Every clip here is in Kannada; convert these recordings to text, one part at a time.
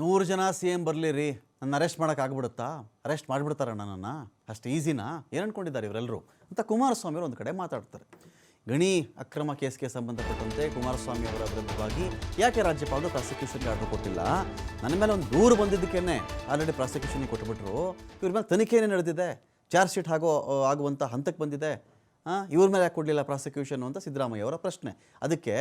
ನೂರು ಜನ ಸಿ ಎಂ ಬರಲಿ ರೀ ನನ್ನ ಅರೆಸ್ಟ್ ಮಾಡೋಕ್ಕಾಗ್ಬಿಡುತ್ತಾ ಅರೆಸ್ಟ್ ಮಾಡಿಬಿಡ್ತಾರ ನನ್ನನ್ನು ಅಷ್ಟು ಈಸಿನಾ? ಏನು ಅನ್ಕೊಂಡಿದ್ದಾರೆ ಇವರೆಲ್ಲರೂ ಅಂತ ಕುಮಾರಸ್ವಾಮಿ ಅವರು ಒಂದು ಕಡೆ ಮಾತಾಡ್ತಾರೆ. ಗಣಿ ಅಕ್ರಮ ಕೇಸ್ಗೆ ಸಂಬಂಧಪಟ್ಟಂತೆ ಕುಮಾರಸ್ವಾಮಿ ಅವರ ವಿರುದ್ಧವಾಗಿ ಯಾಕೆ ರಾಜ್ಯಪಾಲರು ಪ್ರಾಸಿಕ್ಯೂಷನ್ಗೆ ಆರ್ಡರ್ ಕೊಟ್ಟಿಲ್ಲ? ನನ್ನ ಮೇಲೆ ಒಂದು ದೂರು ಬಂದಿದ್ದಕ್ಕೇನೆ ಆಲ್ರೆಡಿ ಪ್ರಾಸಿಕ್ಯೂಷನ್ಗೆ ಕೊಟ್ಟುಬಿಟ್ರು ಇವ್ರ ಮೇಲೆ ತನಿಖೆನೇ ನಡೆದಿದೆ. ಚಾರ್ಜ್ ಶೀಟ್ ಆಗೋ ಆಗುವಂಥ ಹಂತಕ್ಕೆ ಬಂದಿದೆ. ಇವ್ರ ಮೇಲೆ ಯಾಕೆ ಕೊಡಲಿಲ್ಲ ಪ್ರಾಸಿಕ್ಯೂಷನ್ ಅಂತ ಸಿದ್ದರಾಮಯ್ಯ ಅವರ ಪ್ರಶ್ನೆ. ಅದಕ್ಕೆ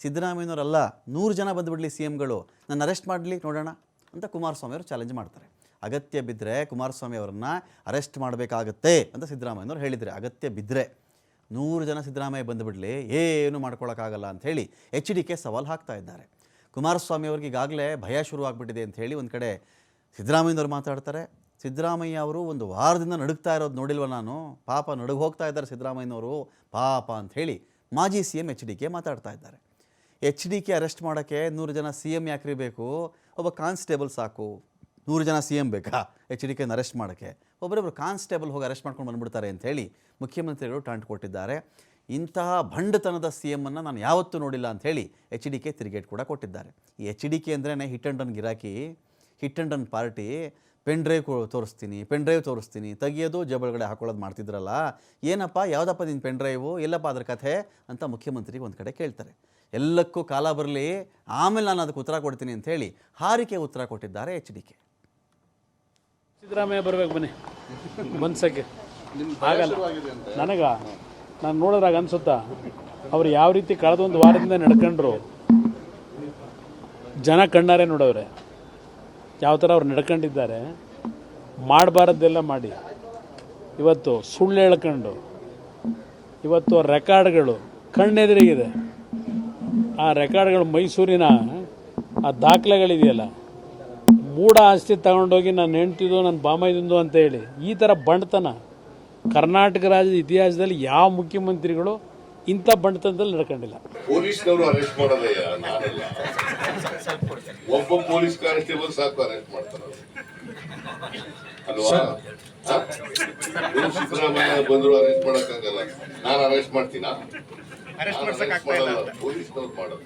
ಸಿದ್ದರಾಮಯ್ಯನವರಲ್ಲ, ನೂರು ಜನ ಬಂದುಬಿಡಲಿ ಸಿ ಎಮ್ಗಳು ನನ್ನ ಅರೆಸ್ಟ್ ಮಾಡಲಿ, ನೋಡೋಣ ಅಂತ ಕುಮಾರಸ್ವಾಮಿ ಅವರು ಚಾಲೆಂಜ್ ಮಾಡ್ತಾರೆ. ಅಗತ್ಯ ಬಿದ್ದರೆ ಕುಮಾರಸ್ವಾಮಿ ಅವರನ್ನು ಅರೆಸ್ಟ್ ಮಾಡಬೇಕಾಗತ್ತೆ ಅಂತ ಸಿದ್ದರಾಮಯ್ಯನವರು ಹೇಳಿದರೆ. ಅಗತ್ಯ ಬಿದ್ದರೆ ನೂರು ಜನ ಸಿದ್ದರಾಮಯ್ಯ ಬಂದುಬಿಡಲಿ, ಏನು ಮಾಡ್ಕೊಳ್ಳೋಕ್ಕಾಗಲ್ಲ ಅಂತ ಹೇಳಿ ಎಚ್ ಡಿ ಕೆ ಸವಾಲು ಹಾಕ್ತಾ ಇದ್ದಾರೆ. ಕುಮಾರಸ್ವಾಮಿ ಅವ್ರಿಗೆ ಈಗಾಗಲೇ ಭಯ ಶುರುವಾಗ್ಬಿಟ್ಟಿದೆ ಅಂತ ಹೇಳಿ ಒಂದು ಕಡೆ ಸಿದ್ದರಾಮಯ್ಯನವ್ರು ಮಾತಾಡ್ತಾರೆ. ಸಿದ್ದರಾಮಯ್ಯ ಅವರು ಒಂದು ವಾರದಿಂದ ನಡುಗ್ತಾ ಇರೋದು ನೋಡಿಲ್ವ ನಾನು? ಪಾಪ ನಡುಗು ಹೋಗ್ತಾ ಇದ್ದಾರೆ ಸಿದ್ದರಾಮಯ್ಯನವರು. ಪಾಪ ಅಂತ ಹೇಳಿ ಮಾಜಿ C M H D K ಮಾತಾಡ್ತಾ ಇದ್ದಾರೆ. ಎಚ್ ಡಿ ಕೆ ಅರೆಸ್ಟ್ ಮಾಡೋಕ್ಕೆ ನೂರು ಜನ ಸಿ ಎಂ ಯಾಕ್ರಿ ಬೇಕು? ಒಬ್ಬ ಕಾನ್ಸ್ಟೇಬಲ್ ಸಾಕು. ನೂರು ಜನ ಸಿ ಎಂ ಬೇಕಾ ಎಚ್ ಡಿ ಕೆನ ಅರೆಸ್ಟ್ ಮಾಡೋಕ್ಕೆ? ಒಬ್ಬರೊಬ್ಬರು ಕಾನ್ಸ್ಟೇಬಲ್ ಹೋಗಿ ಅರೆಸ್ಟ್ ಮಾಡ್ಕೊಂಡು ಬಂದುಬಿಡ್ತಾರೆ ಅಂತ ಹೇಳಿ ಮುಖ್ಯಮಂತ್ರಿಗಳು ಟಾಂಟ್ ಕೊಟ್ಟಿದ್ದಾರೆ. ಇಂತಹ ಭಂಡತನದ ಸಿ ಎಮ್ಮನ್ನು ನಾನು ಯಾವತ್ತೂ ನೋಡಿಲ್ಲ ಅಂತ ಹೇಳಿ ಎಚ್ ಡಿ ಕೆ ತಿರುಗೇಟ್ ಕೂಡ ಕೊಟ್ಟಿದ್ದಾರೆ. ಈ ಎಚ್ ಡಿ ಕೆ ಅಂದ್ರೇ ಹಿಟ್ ಆ್ಯಂಡ್ ರನ್ ಗಿರಾಕಿ, hit and run party pen drive ತೋರಿಸ್ತೀನಿ ಪೆನ್ ಡ್ರೈವ್ ತೋರಿಸ್ತೀನಿ ತೆಗಿಯೋದು ಜಬಳಗಡೆ ಹಾಕೊಳ್ಳೋದು ಮಾಡ್ತಿದ್ರಲ್ಲ ಏನಪ್ಪ ಯಾವುದಪ್ಪ ನಿನ್ನ ಪೆನ್ ಡ್ರೈವು ಎಲ್ಲಪ್ಪ ಅದ್ರ ಕಥೆ ಅಂತ ಮುಖ್ಯಮಂತ್ರಿಗೆ ಒಂದು ಕಡೆ ಕೇಳ್ತಾರೆ. ಎಲ್ಲಕ್ಕೂ ಕಾಲ ಬರಲಿ ಆಮೇಲೆ ನಾನು ಅದಕ್ಕೆ ಉತ್ತರ ಕೊಡ್ತೀನಿ ಅಂತ ಹೇಳಿ ಹಾರಿಕೆ ಉತ್ತರ ಕೊಟ್ಟಿದ್ದಾರೆ ಎಚ್ ಡಿ ಕೆ. ಸಿದ್ದರಾಮಯ್ಯ ಬರ್ಬೇಕು ಬನ್ನಿ. ಮನ್ಸಕ್ಕೆ. ಆಗಲ್ಲ. ನನಗ ನಾನು ನೋಡಿದ್ರಾಗ ಅನ್ಸುತ್ತಾ ಅವ್ರು ಯಾವ ರೀತಿ ಕಳೆದ ಒಂದು ವಾರದಿಂದ ನಡ್ಕೊಂಡ್ರು ಜನ ಕಣ್ಣಾರೆ ನೋಡವ್ರೆ. ಯಾವ ಥರ ಅವ್ರು ನಡ್ಕೊಂಡಿದ್ದಾರೆ, ಮಾಡಬಾರದ್ದೆಲ್ಲ ಮಾಡಿ. ಇವತ್ತು ಸುಳ್ಳು ಹೇಳ್ಕೊಂಡು, ಇವತ್ತು ರೆಕಾರ್ಡ್ಗಳು ಕಣ್ಣೆದುರಿಗಿದೆ. ಆ ರೆಕಾರ್ಡ್ಗಳು ಮೈಸೂರಿನ, ಆ ದಾಖಲೆಗಳಿದೆಯಲ್ಲ, ಮೂಢ ಆಸ್ತಿ ತಗೊಂಡೋಗಿ ನಾನು ಹೆಂಡ್ತಿದ್ದು ನನ್ನ ಬಾಮೈದಿಂದು ಅಂತ ಹೇಳಿ, ಈ ಥರ ಬಂಡತನ. ಕರ್ನಾಟಕ ರಾಜ್ಯದ ಇತಿಹಾಸದಲ್ಲಿ ಯಾವ ಮುಖ್ಯಮಂತ್ರಿಗಳು ಇಂಥ ಬಂಡತನದಲ್ಲಿ ನಡ್ಕೊಂಡಿಲ್ಲ ಪೊಲೀಸ್ನವರು ಅರೆಸ್ಟ್ ಮಾಡೋದಯ್ಯ ನಾನಲ್ಲ ಒಬ್ಬ ಪೊಲೀಸ್ ಕಾನ್ಸ್ಟೇಬಲ್ ಸಾಕು ಅರೆಸ್ಟ್ ಮಾಡ್ತಾರ ಅಲ್ವಾ? ಸಿದ್ದರಾಮಯ್ಯ ಬಂದ್ರು ಅರೆಸ್ಟ್ ಮಾಡಕ್ಕಾಗಲ್ಲ. ನಾನು ಅರೆಸ್ಟ್ ಮಾಡ್ತೀನಾ? ಅರೆಸ್ಟ್ ಪೊಲೀಸ್ ಪೊಲೀಸ್ನವ್ರು ಮಾಡೋದು